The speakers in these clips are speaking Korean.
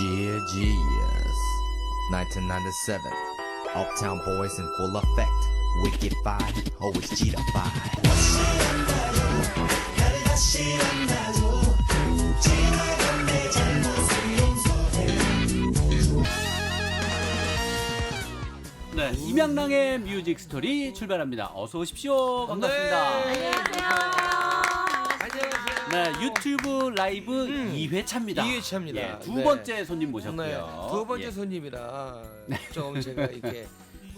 Yeah, yes. 1997. Uptown boys in full effect. Wicked five, always cheetah five. 네, 임양랑의 뮤직 스토리 출발합니다. 어서 오십시오. 반갑습니다. 네. 안녕하세요. 네, 유튜브 라이브 2회차입니다. 2회차입니다. 예, 두 네. 번째 손님 네, 모셨고요. 두 번째 예. 손님이라 좀 제가 이렇게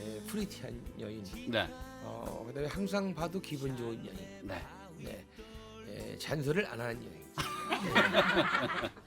예, 프리티한 여인. 네, 어, 그다음에 항상 봐도 기분 좋은 여인. 네. 네, 예, 잔소리를 안 하는 여인. 네.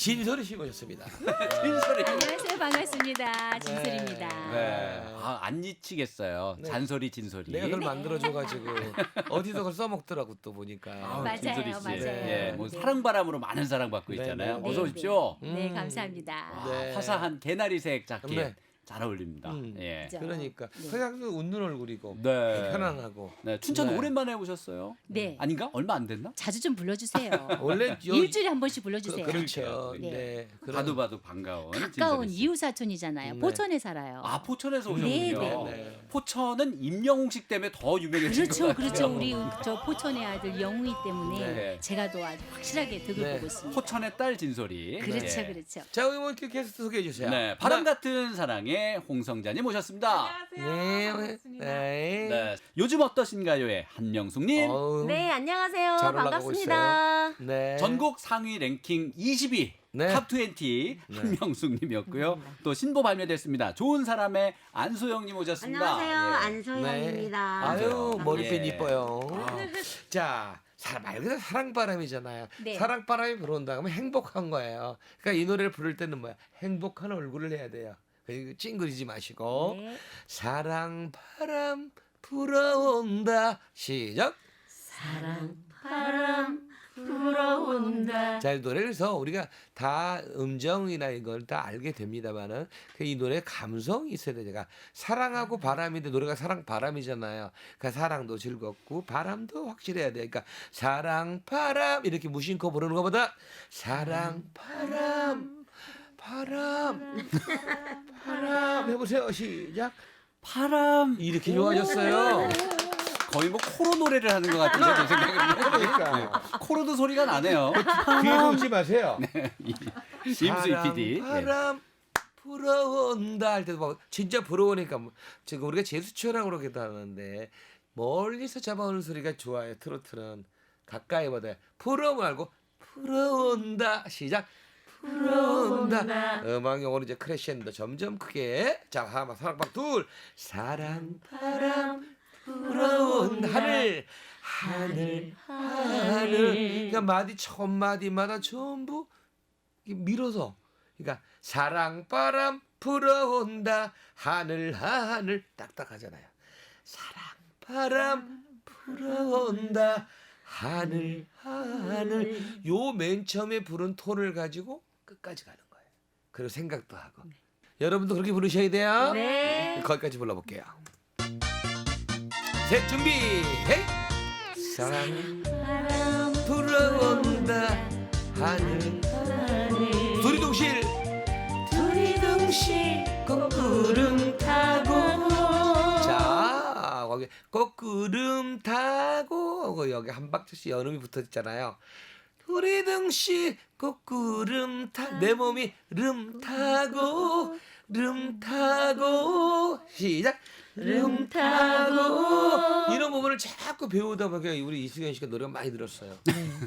진솔이 씨 모셨습니다. 진솔이. 안녕하세요. 반갑습니다. 진슬입니다. 네. 아, 안 잊히겠어요. 네. 잔소리, 진솔이. 내가 그걸 만들어줘가지고 어디서 그걸 써먹더라고 또 보니까. 아우, 맞아요, 진솔이 씨. 맞아요. 예, 뭐 네. 사랑바람으로 많은 사랑받고 네, 있잖아요. 네, 어서 네, 오십시오. 네, 음. 감사합니다. 와, 네. 화사한 개나리색 자켓 네. 잘 어울립니다. 음. 예. 그죠? 그러니까 네. 그냥 웃는 얼굴이고 네. 편안하고. 네, 춘천 네. 오랜만에 오셨어요. 네. 아닌가? 얼마 안 됐나? 자주 좀 불러주세요. 원래 여- 일주일에 한 번씩 불러주세요. 그, 그렇죠. 네. 네. 그런- 봐도 봐도 반가운 가까운 씨. 이웃 사촌이잖아요. 네. 포천에 살아요. 아 포천에서 네, 오셨군요. 네, 네. 포천은 임영웅 씨 때문에 더 유명해진 그렇죠, 것 같아요. 그렇죠. 우리 저 포천의 아들 영웅이 때문에 네. 제가 더 아주 확실하게 득을 네. 보고 있습니다. 포천의 딸 진솔이. 그렇죠, 예. 그렇죠. 자, 우리 뭐 게스트 소개해 주세요. 네, 바람 같은 사랑의 홍성자님 오셨습니다. 네, 네. 네, 요즘 어떠신가요의 한명숙님. 어우, 네, 안녕하세요. 잘 올라가고 반갑습니다. 네. 전국 상위 랭킹 20위. 네. 탑20 한명숙님이었고요. 또 신보 발매됐습니다. 좋은 사람의 안소영님 오셨습니다. 안녕하세요. 예. 안소영입니다. 아유, 머리핀 예. 이뻐요. 자, 사- 말 그대로 사랑바람이잖아요. 네. 사랑바람이 불어온다 그러면 행복한 거예요. 그러니까 이 노래를 부를 때는 뭐야? 행복한 얼굴을 해야 돼요. 그리고 찡그리지 마시고 네. 사랑 바람 불어온다. 시작. 바람 불어온다. 자, 이 노래 그래서 우리가 다 음정이나 이걸 다 알게 됩니다만은 그 이 노래 감성이 있어야 돼. 제가 사랑하고 바람인데 노래가 사랑 바람이잖아요. 그러니까 사랑도 즐겁고 바람도 확실해야 돼. 그러니까 사랑 바람 이렇게 무심코 부르는 것보다 사랑 바람 바람 바람 해보세요. 시작. 바람 이렇게 좋아졌어요. 거의 뭐 코로 노래를 하는 것 같은데 제 생각에는 그러니까 코로도 소리가 나네요. 귀에 웃지 마세요. 임수희 PD. 예. 바람 불어온다 할 때도 막 진짜 불어오니까 뭐 지금 우리가 제수처럼 그러기도 하는데 멀리서 잡아오는 소리가 좋아요 트로트는 가까이 보다 불어 말고 불어온다 시작 불어온다. 음악 용어로 이제 크레션도 점점 크게. 자 하나 사랑방 둘. 사랑 바람 불어온 하늘. 하늘 하늘. 그러니까 마디 첫 마디마다 전부 밀어서. 그러니까 사랑 바람 불어온다. 하늘 하늘. 딱딱하잖아요. 사랑 바람 불어온다. 하늘. 하늘. 요 맨 처음에 부른 톤을 가지고 끝까지 가는 거예요. 그리고 생각도 하고. 여러분도 그렇게 부르셔야 돼요? 네. 거기까지 불러볼게요. 셋 준비 헤이! 사랑 바람 불어온다 하늘. 소리 동실. 두리둥실 꽃구름 타고. 자 거기 꽃구름 타고. 여기 한 박자씩 연음이 붙어 있잖아요 두리둥실 꽃구름 타내 몸이 름 타고 름 타고 시작 름 타고 이런 부분을 자꾸 배우다 보니까 우리 이수경 씨가 노래가 많이 들었어요.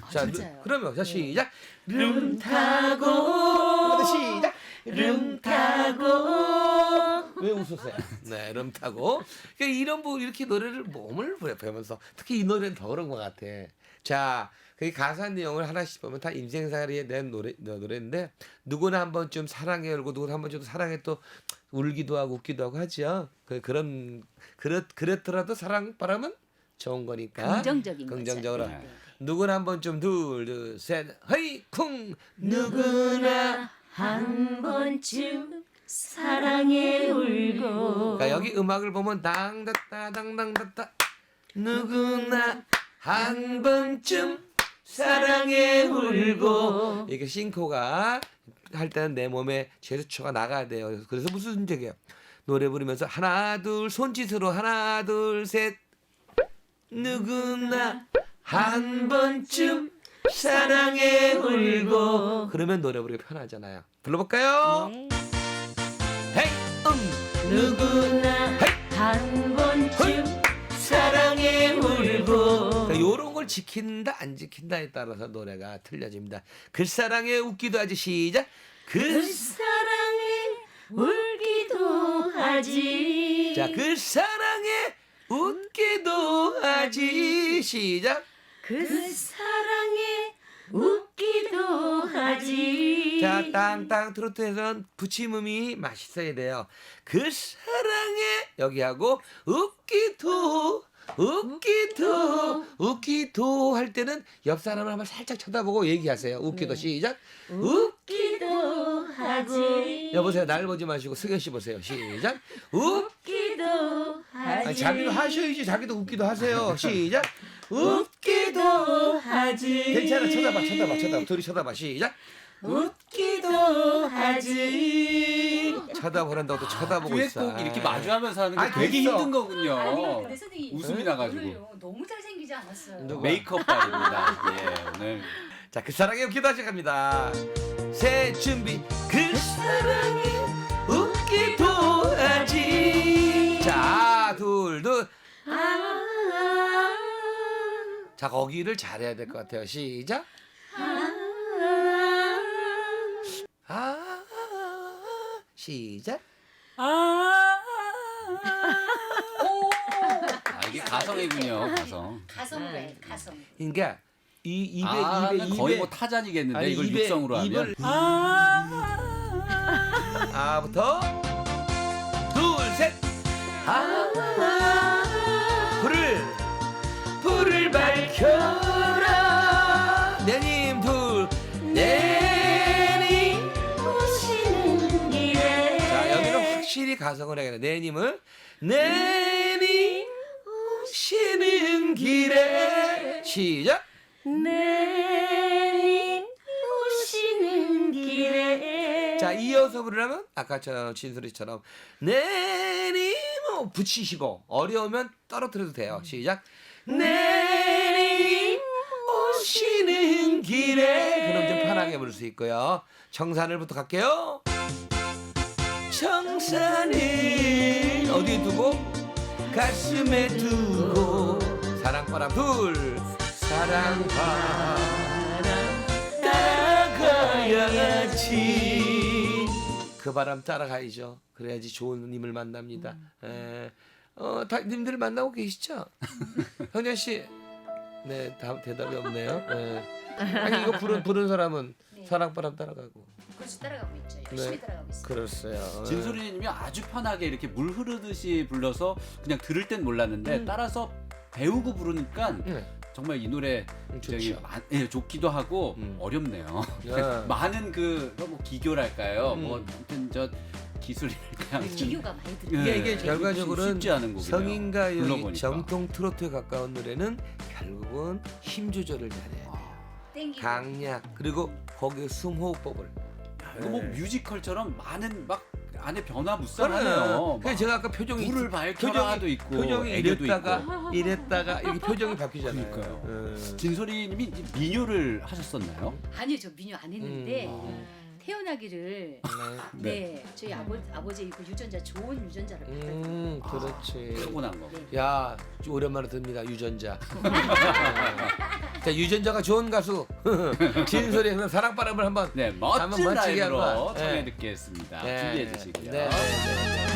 자, 누- 진짜요? 그러면 자 시작. 름 타고 시작. 름 타고 왜 웃으세요? 네, 름 타고. 그러니까 이런 부분 이렇게 노래를 몸을 배우면서 특히 이 노래는 더 그런 것 같아. 자, 그 가사 내용을 하나씩 보면 다 인생살이에 대한 노래 노래인데 누구나 한 번쯤 사랑에 열고 누구나 한 번쯤 사랑에 또 울기도 하고 웃기도 하고 하죠. 그 그런 그렇 그랬더라도 사랑 바람은 좋은 거니까 긍정적인 거죠. 긍정적으로 네, 네, 네. 누구나 한 번쯤 둘 둘 셋 헤이 쿵 누구나 한 번쯤 사랑에 울고 그러니까 여기 음악을 보면 당다따 당당다따 누구나 한 번쯤 사랑에 울고 이게 싱코가 할 때는 내 몸에 제스처가 나가야 돼요. 그래서 무슨 얘기예요? 노래 부르면서 하나 둘 손짓으로 하나 둘 셋 누구나 한 번쯤 사랑에 울고 그러면 노래 부르기 편하잖아요. 불러볼까요? 네. 헤이 음 누구나 한 번쯤 사랑에 울고 그러니까 요런 걸 지킨다 안 지킨다에 따라서 노래가 틀려집니다. 그 사랑에 웃기도 하지 시작. 그그 사랑에 울기도 하지 자, 그 사랑에 웃기도 하지 시작. 그 사랑에 웃 기도 하지 자, 땅땅 트로트에선 붙임음이 맛있어야 돼요. 그 사랑에 여기 하고 웃기도 웃기도 웃기도 할 때는 옆 사람을 한번 살짝 쳐다보고 얘기하세요. 웃기도 시작. 웃 웃기도 하지 여보세요. 날 보지 마시고 승현 씨 보세요. 시작. 웃 웃기도 하지 아니, 자기도 하셔야지. 자기도 웃기도 하세요. 시작. 웃기도 하지 괜찮아. 쳐다봐. 쳐다봐. 쳐다봐. 둘이 쳐다봐. 시작. 웃기도 하지 쳐다보란다고 또 쳐다보고 있어. 듀엣곡 이렇게 마주하면서 하는 게 아니, 되게 됐어. 힘든 거군요. 아니 근데 선생님 웃음이 나가지고. 오늘요 너무 잘생기지 않았어요. 누구? 메이크업 발입니다. 예, 오늘 자, 그 사랑에 웃기도 하지 갑니다. 새 준비. 그 사랑에 웃기도 하지. 자, 둘, 둘. 아, 자, 거기를 잘해야 될 것 같아요. 시작. 아, 시작. 아 이게 가성이군요. 가성. 가성으로 해 가성. 그러니까 이 입에 아, 입에 입에 거의 뭐 타잔이겠는데 아니, 이걸 입에- 육성으로 하면 입을 아부터 둘 셋. 아 불을 불을 밝혀 확실히 가성을 해야 돼. 내님을 내님 오시는 길에. 시작. 내님 오시는 길에. 자 이어서 부르려면 아까처럼 진소리처럼 내님 어, 붙이시고 어려우면 떨어뜨려도 돼요. 시작. 내님 오시는 길에. 그럼 좀 편하게 부를 수 있고요. 청산을부터 갈게요 청산을 어디에 두고? 가슴에 두고. 사랑바람 둘. 사랑바람 따라가야지. 그 바람 따라가야죠. 그래야지 좋은 님을 만납니다. 에, 어, 다 님들 만나고 계시죠? 현현 씨 네 다음 대답이 없네요. 예. 아니 이거 부른 부른 사람은 네. 사랑바람 따라가고 그래서 따라가고 있죠. 열심히 네. 따라가고 있어요. 그랬어요 진소리님이 아주 편하게 이렇게 물 흐르듯이 불러서 그냥 들을 땐 몰랐는데 따라서 배우고 부르니까 네. 정말 이 노래 음, 저기 좋죠. 마- 예, 좋기도 하고 음. 어렵네요. 네. 많은 그 뭐 기교랄까요? 음. 뭐 아무튼 저 기술이랄까요? 아무튼 기교가 많이 들어. 예, 이게, 이게 결과적으로는 쉽지 않은 곡이네요. 불러보니까. 정통 트로트에 가까운 노래는 결국은 힘 조절을 잘해야 돼. 땡기고. 강약 그리고 거기에 숨호흡법을. 야, 이거 뭐 네. 뮤지컬처럼 많은 막 안에 변화무쌍하네요. 그래 제가 아까 표정이 불을 있- 밝혀라도 있고 표정이 애교도 이랬다가 있고. 이랬다가 이렇게 표정이 바뀌잖아요. 그러니까요. 음. 진소리님이 이제 민요를 하셨었나요? 아니요 저 민요 안 했는데 음. 태어나기를 네. 네 저희 아버 아버지 그 유전자 좋은 유전자를 받았어요. 음, 그렇지. 타고난 거. 네. 야, 오랜만에 듭니다. 유전자. 자, 유전자가 좋은 가수 진솔이 그럼 사랑바람을 한번 네, 한번 멋진 멋지게 라이브로 한번. 청해 네. 듣겠습니다. 네. 준비해 주시고요. 네, 네, 네. 바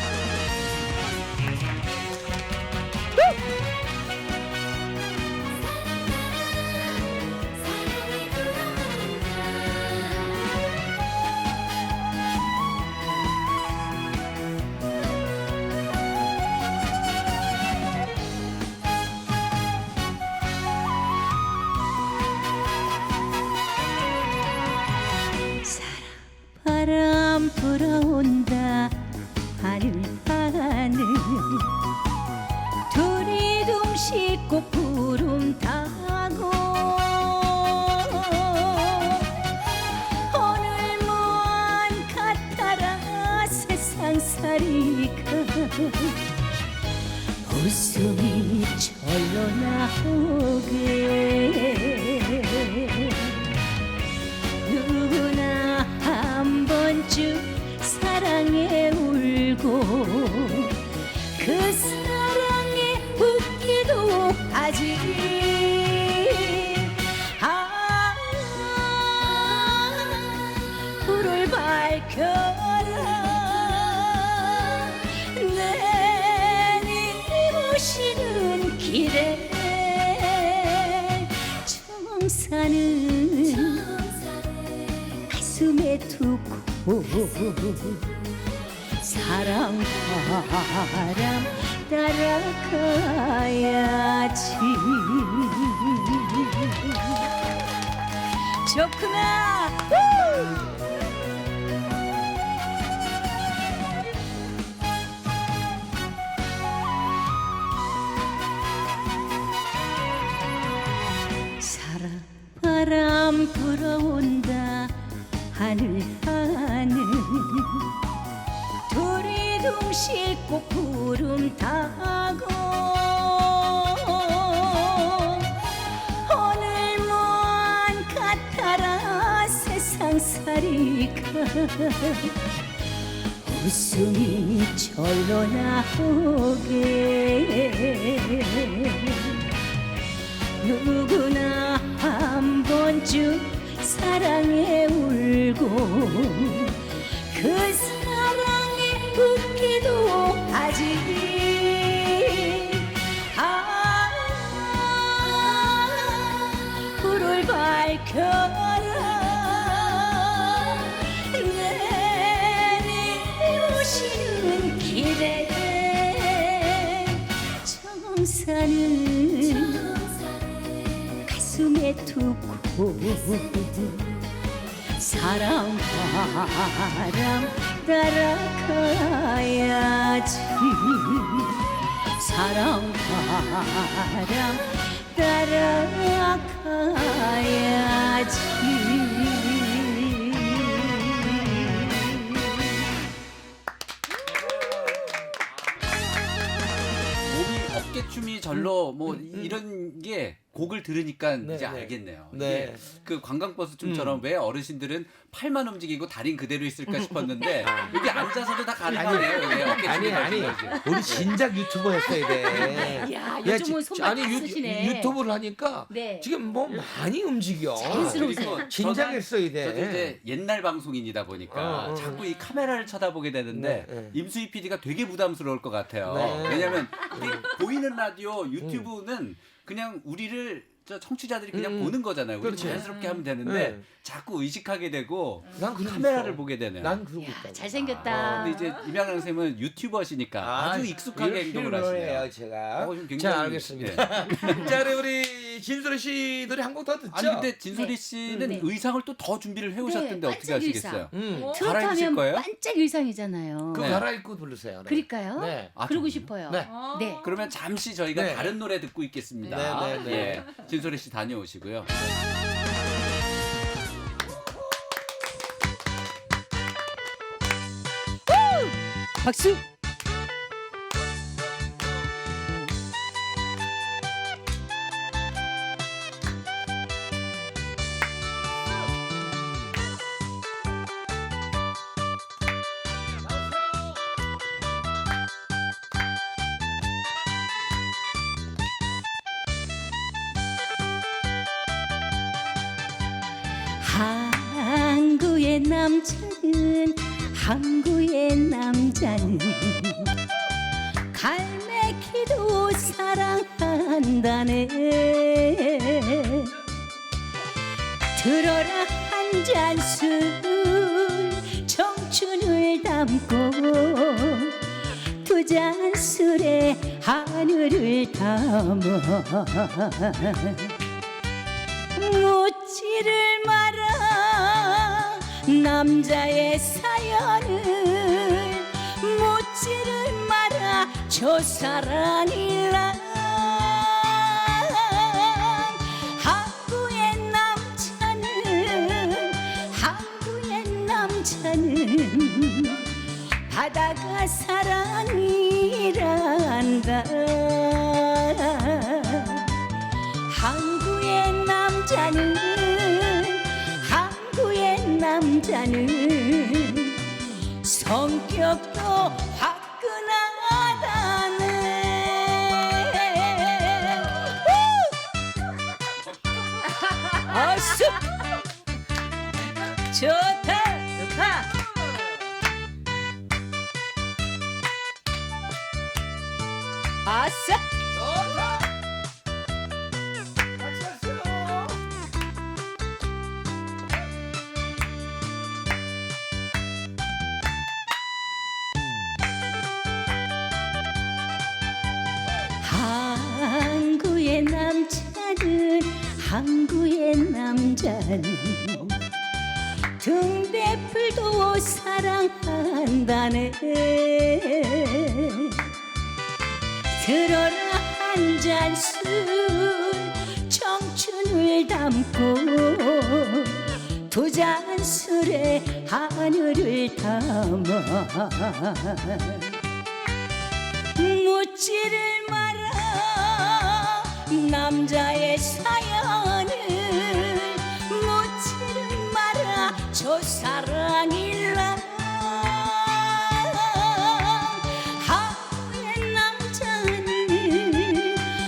람 그 사랑에 웃기도 하지. 아 불을 밝혀라. 내님 오시는 길에 청사는 가슴에 두고 사랑 바람 따라가야지. 좋구나. 우! 사랑 바람 불어온다. 하늘 하늘 둥실 꼭 구름 타고 오늘 먼 카타라 세상살이가 웃음이 절로 나오게. 누구나 한 번쯤 사랑에 울고 그 웃기도 하지. 아 불을 밝혀라 내님 오시는 길에 청사는 가슴에 두고 사랑 바람 따라 가야지. 사랑 바람 따라 가야지. 몸이 어깨춤이 절로 뭐 이런 게 곡을 들으니까 네, 이제 네. 알겠네요. 네. 그 관광버스 춤처럼 왜 어르신들은 팔만 움직이고 다리는 그대로 있을까 싶었는데 여기 앉아서도 다 가능하네요. 아니 아니 거지. 우리 진작 유튜버 했어야 돼. 야, 야, 요즘은 지- 손만 아니 다 유. 유튜브를 하니까 네. 지금 뭐 많이 움직여. 자연스러우세요. 그리고 진작 했어야 돼. 저도 이제 옛날 방송인이다 보니까 어, 어. 자꾸 이 카메라를 쳐다보게 되는데 네, 네. 임수희 PD가 되게 부담스러울 것 같아요. 네. 왜냐하면 보이는 라디오 유튜브는 그냥 우리를 저 청취자들이 그냥 음. 보는 거잖아요. 우리 그렇지. 자연스럽게 하면 되는데 네. 자꾸 의식하게 되고 난 그러고 카메라를 있어. 보게 되네요. 난 그러고 야, 있다. 잘생겼다. 어, 근데 이제 임양랑 선생님은 유튜버시니까 아 주 익숙하게 행동을 하시네요. 해요 제가. 어, 지금 굉장히- 자 알겠습니다. 자 그럼 우리 진솔이 씨 노래 한 곡 더 듣죠. 아니 근데 진솔이 네. 씨는 네. 의상을 또 더 준비를 해오셨던데 네, 어떻게 반짝 하시겠어요? 음. 어? 갈아입으실 트로트하면 거예요? 반짝 의상이잖아요. 그거 네. 갈아입고 부르세요. 네. 그럴까요? 네. 아, 그러고 정말요? 싶어요. 네. 네. 그러면 잠시 저희가 네. 다른 노래 듣고 있겠습니다. 네, 네, 네. 예, 진솔이 씨 다녀오시고요. 박수. 남자는 항구의 남자는 갈매기도 사랑한다네. 들어라 한 잔 술 청춘을 담고 두 잔 술에 하늘을 담아. 묻지를 마라 남자의 사연을 묻지를 마라 저 사랑이란. 항구의 남자는 항구의 남자는 바다가 사랑이란다. 항구의 남자는 남자는 성격도 화끈하다네. 좋다 항구의 남자는 등대풀도 사랑한다네. 들어라 한 잔 술 청춘을 담고 두 잔 술에 하늘을 담아 묻지를 마라 남자의 사연 한국의 남자는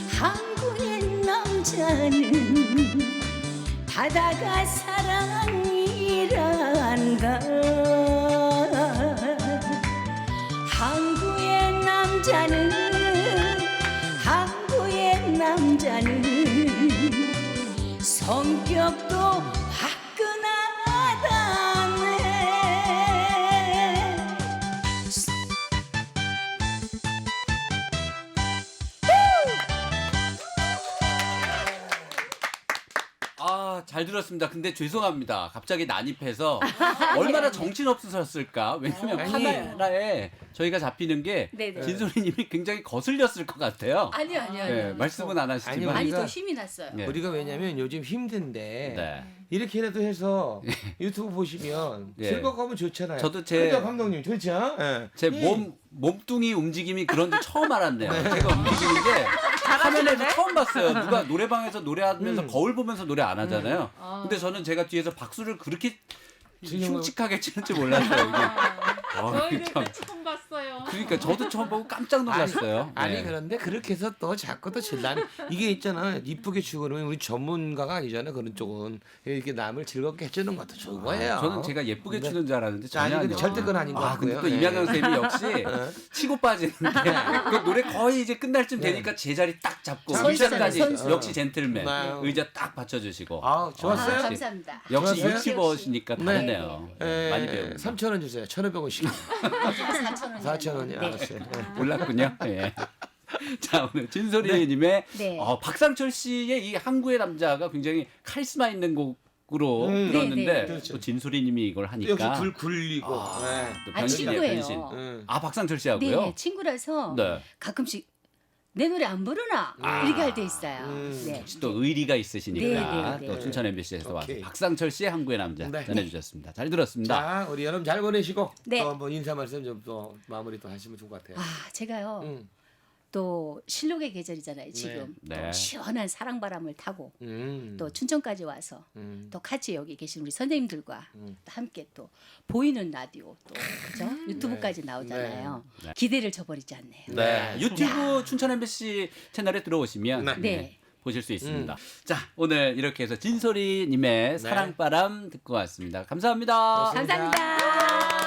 한국의 남자는 바다가 사랑이란다. 항구의 남자는 항구의 남자는 성격 잘 들었습니다. 근데 죄송합니다. 갑자기 난입해서 얼마나 정신 없으셨을까? 왜냐면 아니. 카메라에 저희가 잡히는 게 네네. 진솔이님이 굉장히 거슬렸을 것 같아요. 아니요 아니요. 네, 아니요. 말씀은 안 하시지만 아니 우리가- 더 힘이 났어요. 네. 우리가 왜냐면 요즘 힘든데 네. 이렇게라도 해서 유튜브 보시면 예. 즐거우면 좋잖아요. 저도 제- 감독님 좋죠? 예. 제 이- 몸 몸뚱이 움직임이 그런 줄 처음 알았네요. 제가 움직이는 게 화면에서 처음 봤어요. 누가 노래방에서 노래하면서 음. 거울 보면서 노래 안 하잖아요. 근데 저는 제가 뒤에서 박수를 그렇게 흉측하게 치는 줄 몰랐어요. 이게. 아, 저희는 참. 처음 봤어요. 그러니까 저도 처음 보고 깜짝 놀랐어요. 아니 네. 그런데 그렇게 해서 또 자꾸 또 질난 이게 있잖아 이쁘게 주고 그러면 우리 전문가가 아니잖아 그런 쪽은 이렇게 남을 즐겁게 해주는 것도 좋은 거예요. 저는 제가 예쁘게 네. 추는 줄 알았는데 전혀 아니 근데. 절대 그건 아닌 것 아, 근데 같고요. 또 예. 임양경 쌤이 역시 치고 빠지는데 그 노래 거의 이제 끝날 쯤 네. 되니까 제자리 딱 잡고 의자까지. 역시 젠틀맨 네. 의자 딱 받쳐주시고 아 좋았어요. 아, 감사합니다. 역시? 유튜버시니까. 다르네요. 예, 많이 배웁니다. 3천 원 주세요. 1,500원씩. 4천 원. 4천 원이 알았어요. 예. 몰랐군요. 예. 자 오늘 진솔이님의 네. 어, 박상철 씨의 이 항구의 남자가 굉장히 카리스마 있는 곡으로 음. 들었는데 네, 네. 또 진솔이님이 이걸 역시 하니까 굴 굴리고. 아, 예. 또 아, 변신이에요 친구예요. 변신. 음. 아 박상철 씨하고요. 네, 친구라서 네. 가끔씩 내 노래 안 부르나 아. 이렇게 할 때 있어요. 음. 네. 혹시 또 의리가 있으시니까 네, 네, 네. 또 춘천 MBC에서 와서 오케이. 박상철 씨의 항구의 남자 네. 전해주셨습니다. 잘 들었습니다. 자 우리 여러분 잘 보내시고 네. 또 한번 인사 말씀 좀 또 마무리 또 하시면 좋을 것 같아요. 아, 제가요. 음. 또 실록의 계절이잖아요. 지금 네. 또 시원한 사랑바람을 타고 음. 또 춘천까지 와서 음. 또 같이 여기 계신 우리 선생님들과 음. 또 함께 또 보이는 라디오 또 그죠 유튜브까지 나오잖아요. 네. 기대를 저버리지 않네요. 네. 유튜브 춘천 MBC 채널에 들어오시면 네. 네. 보실 수 있습니다. 자 오늘 이렇게 해서 진솔이님의 사랑바람 듣고 왔습니다. 감사합니다. 고맙습니다. 감사합니다.